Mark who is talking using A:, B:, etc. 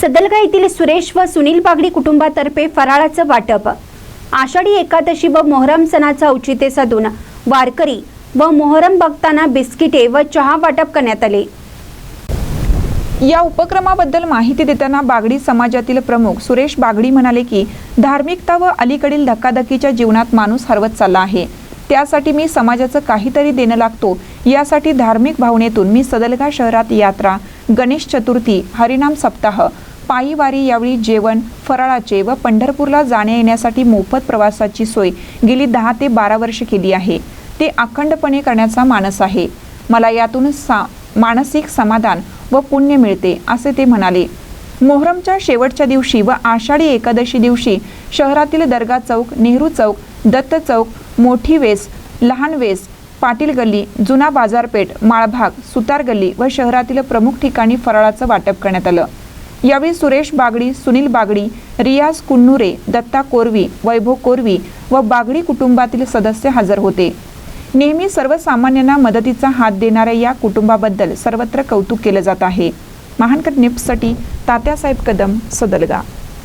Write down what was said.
A: सदलगा येथील सुरेश व सुनील बागडी कुटुंबातर्फे फराळाचं वाटप. आषाढी एकादशी व मोहरम सणाचं औचित्य साधून वारकरी व मोहरम बघताना बिस्किटे व चहा वाटप करण्यात आले.
B: या उपक्रमाबद्दल माहिती देताना बागडी समाजातील प्रमुख सुरेश बागडी म्हणाले की धार्मिकता व अलीकडील धक्काधक्कीच्या जीवनात माणूस हरवत चालला आहे. त्यासाठी मी समाजाचं काहीतरी देणं लागतो. यासाठी धार्मिक भावनेतून मी सदलगा शहरात यात्रा गणेश चतुर्थी हरिनाम सप्ताह पायी वारी यावेळी जेवण फराळाचे व पंढरपूरला जाण्या येण्यासाठी मोफत प्रवासाची सोय गेली दहा ते बारा वर्ष केली आहे. ते अखंडपणे करण्याचा मानस आहे. मला यातून सा मानसिक समाधान व पुण्य मिळते असे ते म्हणाले. मोहरमच्या शेवटच्या दिवशी व आषाढी एकादशी दिवशी शहरातील दर्गा चौक नेहरू चौक दत्त चौक मोठी वेस लहान वेस पाटील गल्ली जुना बाजारपेठ माळभाग सुतार गल्ली व शहरातील प्रमुख ठिकाणी फराळाचं वाटप करण्यात आलं. यावेळी सुरेश बागडी सुनील बागडी रियाज कुन्नुरे दत्ता कोरवी वैभव कोरवी व बागडी कुटुंबातील सदस्य हजर होते. नेहमी सर्वसामान्यांना मदतीचा हात देणाऱ्या या कुटुंबाबद्दल सर्वत्र कौतुक केलं जात आहे. महानकर निप्ससाठी तात्यासाहेब कदम सदलगा.